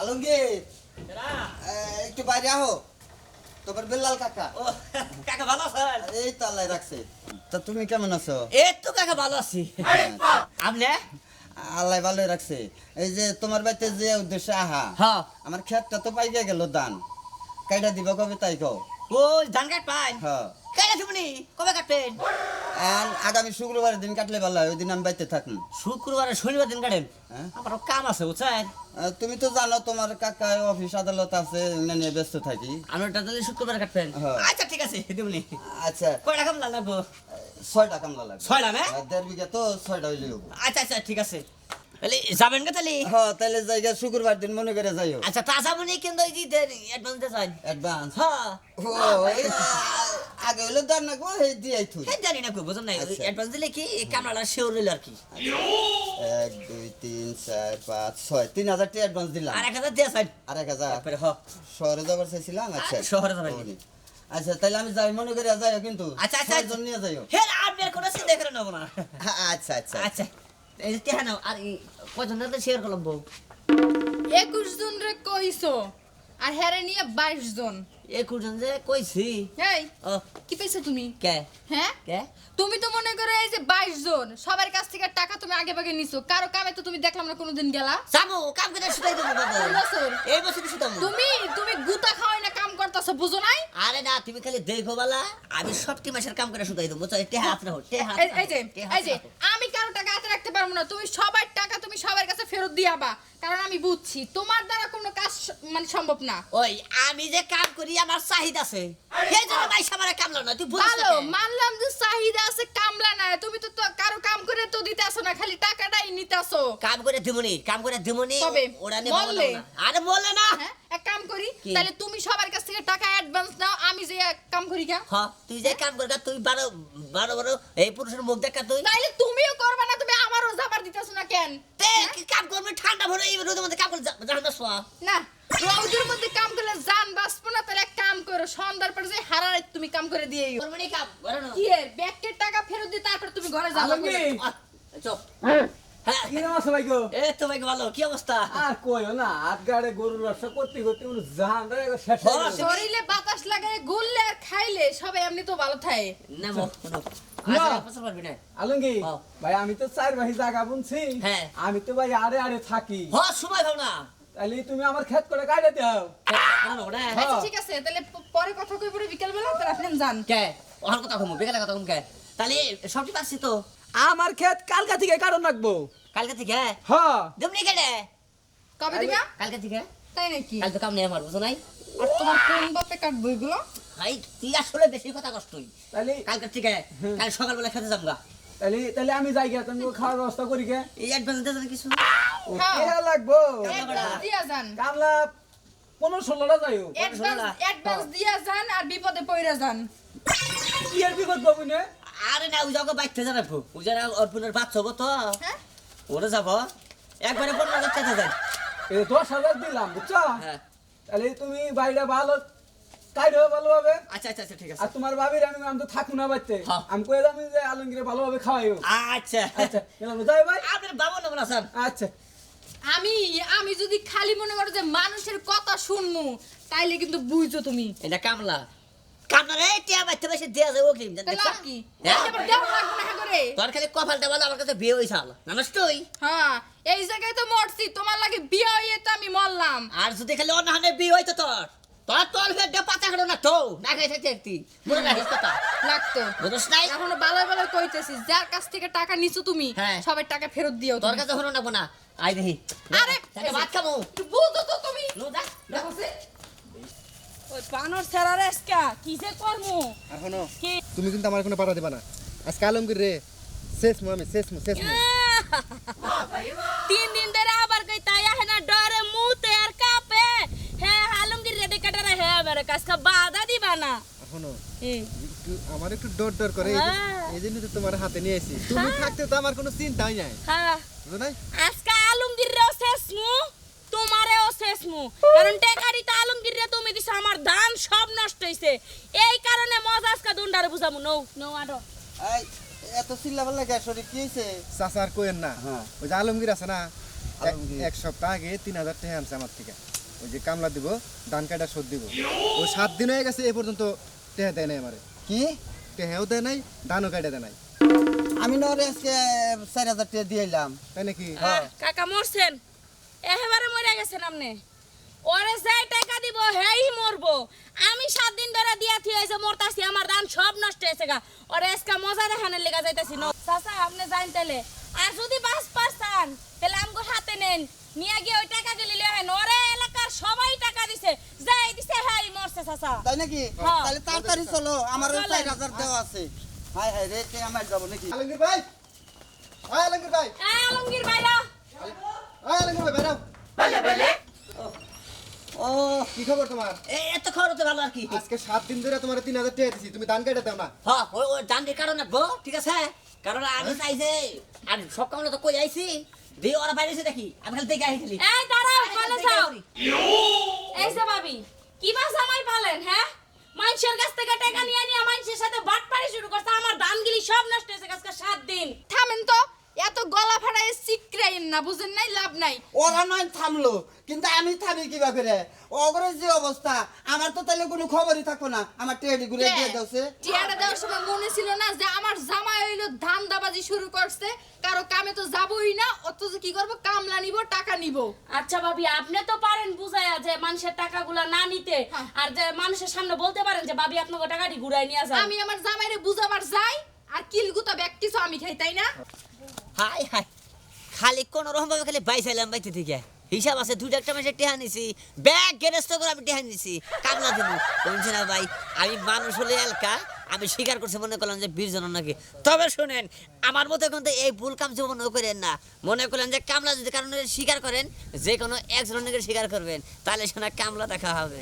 আলমগীর একটু বাইরে আহো। তোমার বেল্লাল কাকা। ও কাকা ভালো আছেন? এই তো আল্লাহ রাখছে। তা তুমি কেমন আছো? এই তো কাকা ভালো আছি। আপনি? আল্লাহ ভালোই রাখছে। এই যে তোমার বাড়িতে যে উদ্দেশ্যে আহা হ্যাঁ। আমার ক্ষেতটা তো পাইকে গেল দান কাইটা দিব কবে তাই কও? ও ধান কাট পাই। হ্যাঁ। কেটে তুমি কবে কাটবেন আর আগামী শুক্রবার দিন কাটলে ভালো হয় ওই দিন আমি বাড়িতে থাকুন শুক্রবার শনিবার দিন কাটেন? হ্যাঁ? আমার কাম আছে বুঝছেন? তুমি তো জানো তোমার কাকা অফিস আদালত আছে এগুলো নিয়ে ব্যস্ত থাকি। আমি ওটা তাহলে শুক্রবার কাটবেন? হ্যাঁ। আচ্ছা ঠিক আছে দিবনি আচ্ছা। কয়টা কাম লাগবো? ছয়টা কামলা লাগবে। ছয়টা না? দেড় বিঘা তো ছয়টা। আচ্ছা আচ্ছা ঠিক আছে। তাহলে যাবেন কে তাহলে? হ্যাঁ তাহলে জায়গা শুক্রবার দিন মনে করে যাইও। আচ্ছা তা যাবেন কিন্তু এই যে অ্যাডভান্স দিয়ে যান অ্যাডভান্স হ্যাঁ। আগে হইলে দান নাকবো এই দিয়াই থুই। হ্যাঁ জানি না কই বুঝুন নাই। আচ্ছা। অ্যাডভান্স দিলে কি এই কামড়াটা শিওর রইল আর কি? এক দুই তিন চার পাঁচ ছয় তিন হাজার টাকা অ্যাডভান্স দিলাম। আর এক হাজার দিয়ে যান আর এক হাজার? তারপরে হ। শহরে যাবার চাইছিলাম? আচ্ছা শহরে ওনি। আচ্ছা তাহলে আমি যাই মনে করে যাইও কিন্তু। আচ্ছা, আচ্ছা, ছয়জন নিয়ে যাইও। হে আপনার কোনো চিন্তা করে নেব না আচ্ছা আচ্ছা। আচ্ছা। এই যে টেহা আর এই তো শেয়ার করলাম বউ একুশ জন রে কইছো আর হেরে নিয়ে বাইশ জন একুশ জন যে কইছি এই কি পেয়েছ তুমি কে হ্যাঁ কে তুমি তো মনে করো এই যে বাইশ জন সবার কাছ থেকে টাকা তুমি আগে ভাগে নিছো কারও কামে তো তুমি দেখলাম না কোনোদিন গেলা সামু কাম করে শুধাই দেবো বছর? এই বছর শুধামু তুমি তুমি গুতা খাওয়াই না কাম করতেছো বুঝো নাই আরে না তুমি খালি দেখো বালা আমি সবটি মাসের কাম করে শুধাই দেবো বুঝছ? টেহা রাখো টেহা এই যে এই যে আমি কারও টাকা হাতে রাখতে পারব না। তুমি সবার টাকা তুমি সবার কাছে ফেরত দিয়াবা কারণ আমি বুঝছি। তোমার দ্বারা কোনো কাজ মানে সম্ভব না। ওই আমি যে কাম করি আমার চাহিদা আছে। সেই জন্য ভাই আমার কামলো না তুই ভালো মানলাম যে চাহিদা আছে কামলা না তুমি তো কারও কাম করে তো দিতে আসো না খালি টাকাটাই নিতে আসো কাম করে দিমুনি কাম করে দিমুনি কবে? ওরা নিয়ে বললে? আরে বললে না! হ্যাঁ এক কাম করি তাহলে তুমি সবার কাছ থেকে টাকা অ্যাডভান্স নাও আমি যে এক কাম করি কা হ তুই যে কাম করগা তুই বারো বারো বারো এই পুরুষের মুখ দেখা তুই? তাইলে তুমিও করবে না তুমি আমারও জাবার দিতেছ না কেন? তে কি কাম করবি? ঠান্ডা ভরে এই রোদের মধ্যে কাম করে জাহান শোয়া। না রোদের মধ্যে কাম করলে জান বাঁচবো না তাহলে কাম করো সন্ধ্যার পরে যে হারারে তুমি কাম করে দিয়ে করবে না কাম করে না কি এর ব্যাগের টাকা ফেরত দিয়ে তারপর তুমি ঘরে যাবে চপ। হ্যাঁ কিরম আছো ভাই গো এ তো ভাই ভালো কি অবস্থা? আর কইও না হাত গাড়ে গরুর ব্যবসা করতে করতে মনে জান রে শেষ হয়ে হ্যাঁ। শরীরে বাতাস লাগায় গুললে আর খাইলে সবাই এমনি তো ভালো থাকে না। হ্যাঁ। ভাই আমি তো চার ভাই জায়গা বুনছি। হ্যাঁ। আমি তো ভাই আরে আরে থাকি। হ সময় না। তাহলে তুমি আমার ক্ষেত করে কাটে দাও। না আচ্ছা ঠিক আছে তাহলে পরে কথা কই পরে বিকেল বেলা তাহলে আপনি যান। কে? কথা কমু বিকালে কথা কম কে? তাহলে সবটি পারছি তো। আমার ক্ষেত কালকা থেকে কারণ রাখব। কালকে থেকে? হ্যাঁ। দেমনি কেটে কবে দিবা? কালকে থেকে? তাই নাকি? কাল তো কাম নেই আমার বুঝো নাই। আর তোমার কোন বাপে কাটবো এগুলো ভাই তুই আসলে বেশি কথা কষ্টই তাহলে কালকে থেকে? কাল সকালবেলা খেতে তাহলে তাহলে আমি যাই গিয়া তুমি খাওয়ার ব্যবস্থা করি কে এই অ্যাডভান্স দিয়ে কিছু? হ্যাঁ। লাগবো? দিয়া যান। কামলা পনেরো ষোলোটা যাইও অ্যাডভান্স অ্যাডভান্স দিয়া যান আর বিপদে পড়ে যান। কি আর বিপদ পাবো না? আরে না ওই যাব বাইকতে যাব ওই যারা অর্পণের বাচ্চ হব তো। হ্যাঁ? ওরা যাব। একবারে পনেরো হাজার টাকা যায় এই দশ হাজার দিলাম বুঝছ? হ্যাঁ। তাহলে তুমি বাইরে ভালো কাইড হবে ভালোভাবে। আচ্ছা আচ্ছা আচ্ছা ঠিক আর তোমার বাবির আমি আমি তো থাকু না বাড়তে। হ্যাঁ। আমি দাম যে আলমগীরে ভালোভাবে খাওয়াইও। আচ্ছা। আচ্ছা গেলাম যাই ভাই। আপনার বাবা স্যার। আচ্ছা। আমি আমি যদি খালি মনে করো যে মানুষের কথা শুনমু তাইলে কিন্তু বুঝছ তুমি। এটা কামলা। টিয়া বাইতে দেয়া কি? হ্যাঁ? তোর খালি কপালটা বলো আমার কাছে বিয়ে হয়েছে আলো। জানাস তুই? হ্যাঁ এই জায়গায় তো মরছি তোমার লাগে বিয়ে হয়ে তো আমি মরলাম। আর যদি খালি বিয়ে হইতো তোর তোর তোর পাতা না তো না মনে রাখিস কথা। লাগতো। বুঝছ নাই? এখনও বালাই বালাই কইতেছি যার কাছ থেকে টাকা নিছো তুমি হ্যাঁ। সবাই টাকা ফেরত দিও তোর কাছে হলো না না আই দেখি। আরে, ভাত খাব। একটু বুঝো তো তুমি। নো দা দেখো ওই বানর ছাড়া রেস্কা কিসে কর্মু? এখনও কি? তুমি কিন্তু আমার কোনো পাঠা দেবা না। আজকে আলমগীর রে শেষ মু আমি শেষ মু শেষ মু তিন দিন ধরে আবার কই তাই আহে না ডরে মুতে আর কাপে। হে আলমগীর রেডি কাটারা হে আমার কাছে বাধা দিবা না। এখনও আমার একটু ডর ডর করে এই হ্যাঁ। জন্য তো তোমার হাতে নিয়ে এসেছি তুমি থাকতে তো আমার কোনো চিন্তাই নাই। হ্যাঁ। আজকে আলমগীর রেও শেষ মু তোমারেও শেষ মু কারণ টেকারি তো আলমগীর রে তুমি দিছো আমার ধান সব নষ্ট হইছে। এই কারণে মজা আজকে দুন্ডারে বুঝামু। নৌ নৌ আটো এই এত কে শরীর কোয়েন না। হ্যাঁ। ওই যে আলমগীর আছে না এক সপ্তাহ আগে তিন হাজার টাকা আনছে আমার থেকে। ওই যে কামলা দিব ধান কাটা শোধ দিব। ও সাত দিন হয়ে গেছে এ পর্যন্ত টেহা দেয় নাই আমারে। কি? টেহাও দেয় নাই ধানও কাটা দেয় নাই। আমি নরে আজকে চার হাজার টাকা দিয়ে এলাম তাই নাকি? আহ, কাকা মরছেন। একেবারে মরে গেছেন আপনি। ওরে যে টাকা দিব হেই মরবো। আমি সাত দিন ধরে দিয়া থি হয়েছে মরতাছি আমার দান সব নষ্ট হয়েছে গা। ওরে আজকে মজা দেখানোর লেগে যাইতাছি ন চাচা আপনি জান তাহলে আর যদি বাস পারতান তাহলে আমগো হাতে নেন। নিয়ে গিয়ে ওই টাকা গুলি লিয়ে হেন ওরে এলাকার সবাই টাকা দিছে যাই দিছে হেই মরছে চাচা। তাই নাকি। তাহলে তাড়াতাড়ি চলো আমার। চার হাজার দেওয়া আছে। হাই হাই রে কে আমার যাব নাকি? আলমগীর ভাই! আয় আলমগীর ভাই! আলমগীর ভাই ও কি খবর তোমার? এত খরচ ভালো আর কি। আজকে সাত দিন ধরে তোমার তিন হাজার টাকা দিছি তুমি ধান কাটা দাও না। হ্যাঁ ওই ওই দান্ডির কারণে গো ঠিক আছে? কারণ আমি চাইছে আর সব কামনা তো কই আইছি? দিয়ে ওরা বাইরেছে দেখি আমি খালি দেখে আইছিলি এই দাঁড়াও কলে যাও এই যে ভাবি কি বা জামাই পালেন হ্যাঁ? মানুষের কাছ থেকে টাকা নিয়ে নিয়ে মানুষের সাথে বাটপাড়ি শুরু করছে আমার ধানগুলি সব নষ্ট হয়েছে আজকে সাত দিন। থামেন তো এত গলা ফাড়ায় সিক্রাইন না বুঝেন নাই? লাভ নাই। ওরা নয় থামলো। কিন্তু আমি থামি কীভাবে রে? ওগরে যে অবস্থা আমার তো তাহলে কোনো খবরই থাকব না। আমার টেডি ঘুরে দিয়ে দাওছে। টিয়াটা দেওয়ার সময় মনে ছিল না যে আমার জামাই হইল ধান দাবাজি শুরু করছে। কারও কামে তো যাবই না অথচ কি করব? কামলা নিব টাকা নিব। আচ্ছা ভাবি আপনি তো পারেন বুঝায়া যে মানুষের টাকাগুলো না নিতে। হ্যাঁ। আর যে মানুষের সামনে বলতে পারেন যে ভাবি আপনাকে টাকাটি ঘুরাই নিয়ে যান। আমি আমার জামাইরে বুঝাবার যাই আর কিলগুতা ব্যাগ কিছু আমি খাই তাই না? হাই হাই। খালি কোন রকম ভাবে খালি বাইসাইলাম বাইতে থেকে। হিসাব আছে, দুইটা একটা মাসে টেহা নিছি। ব্যাগ গেরেস্ত করে আমি টেহা নিছি। কামলা দিব বলছি না ভাই, আমি মানুষ হলে এলকা, আমি স্বীকার করছি মনে করলাম যে বীরজন নাকি। তবে শুনেন, আমার মতো কিন্তু এই ভুল কাম জীবনও করেন না। মনে করলেন যে কামলা যদি কারণে স্বীকার করেন, যে কোনো একজনের স্বীকার করবেন, তাহলে শোনা কামলা দেখা হবে।